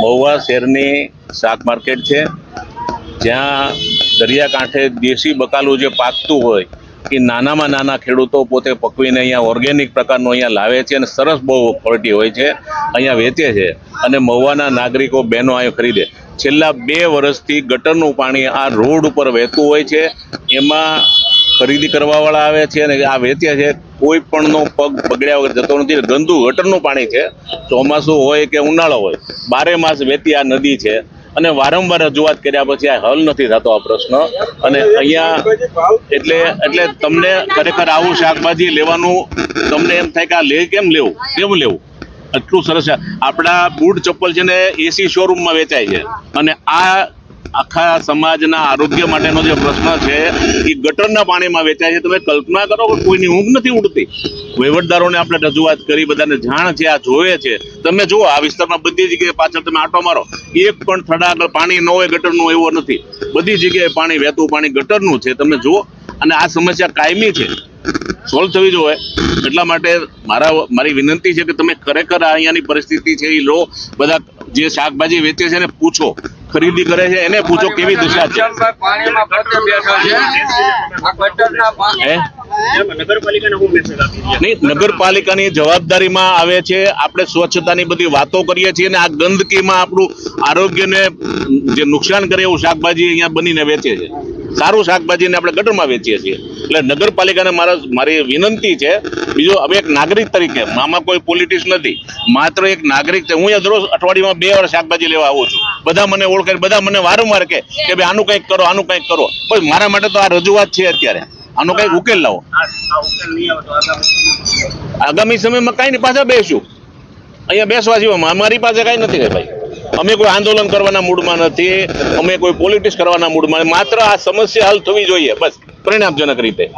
મહુવા શહેરની શાક માર્કેટ છે. જ્યાં દરિયાકાંઠે દેશી બકાલું જે પાકતું હોય, એ નાનામાં નાના ખેડૂતો પોતે પકવીને અહીંયા ઓર્ગેનિક પ્રકારનું અહીંયા લાવે છે અને સરસ બહુ ક્વોલિટી હોય છે. અહીંયા વેચે છે અને મહુવાના નાગરિકો બહેનો અહીંયા ખરીદે. છેલ્લા બે વર્ષથી ગટરનું પાણી આ રોડ ઉપર વહેતું હોય છે. એમાં ખરીદી કરવાવાળા આવે છે અને આ વેચે છે, કોઈ પણનો પગ બગડ્યા વગર જતો નથી. ગંદુ ગટરનું પાણી છે, ચોમાસું હોય કે ઉનાળો હોય, બારે માસ વહેતી આ નદી છે. અને વારંવાર રજૂઆત કર્યા પછી આ હલ નથી થતો આ પ્રશ્ન. અને અહીંયા એટલે એટલે તમને ખરેખર આવું શાકભાજી લેવાનું, તમને એમ થાય કે આ લે કેમ લેવું? કેમ લેવું? એટલું સરસ છે. આપણા બૂટ ચપ્પલ છે ને એસી શોરૂમમાં વેચાય છે. અને આ આખા સમાજના આરોગ્ય માટેનો જે પ્રશ્ન છે, એ ગટરના પાણીમાં વેચાય છે. તમે કલ્પના કરો કે કોઈની ઊંઘ નથી ઉડતી. વહીવટદારોને આપણે રજૂઆત કરી, બધાને જાણ છે, આ જોવે છે. તમે જુઓ, આ વિસ્તારમાં બધી જગ્યાએ પાછળ તમે આટો મારો. એક પણ થડા આગળ પાણી ન હોય ગટરનું, એવો નથી. બધી જગ્યાએ પાણી, વહેતું પાણી ગટરનું છે. તમે જુઓ, અને આ સમસ્યા કાયમી છે. સોલ્વ થવી જોઈએ. એટલા માટે મારા, મારી વિનંતી છે કે તમે ખરેખર અહીંયાની પરિસ્થિતિ છે, એ લો. બધા જે શાકભાજી વેચે છે એને પૂછો. ખરીદી કરે છે એને પૂછો કેવી દશા છે. નહીં નગરપાલિકાની જવાબદારીમાં આવે છે આપણે સ્વચ્છતાની બધી વાતો કરીએ છીએ અને આ ગંદકીમાં આપણું આરોગ્યને જે નુકસાન કરે એવું શાકભાજી અહીંયા બનીને વેચે છે. સારું શાકભાજીને આપણે ગટરમાં વેચીએ છીએ. એટલે નગરપાલિકાને મારા મારી વિનંતી છે, બીજો હવે એક નાગરિક તરીકે, આમાં કોઈ પોલિટિક્સ નથી, માત્ર એક નાગરિક છે. હું દરરોજ અઠવાડિયામાં બે વાર શાકભાજી લેવા આવું છું. બધા મને ઓળખે, બધા મને વારંવાર કહે કે ભાઈ આનું કંઈક કરો, આનું કંઈક કરો. પણ મારા માટે તો આ રજૂઆત છે અત્યારે. આનો કંઈક ઉકેલ લાવો. આગામી સમયમાં કાંઈ નહીં, પાછા બેસું. અહીંયા બેસવા જેવા અમારી પાસે કાંઈ નથી ભાઈ. અમે કોઈ આંદોલન કરવાના મૂડમાં નથી, અમે કોઈ પોલિટિક્સ કરવાના મૂડમાં માત્ર આ સમસ્યા હલ થવી જોઈએ, બસ. પરિણામજનક રીતે.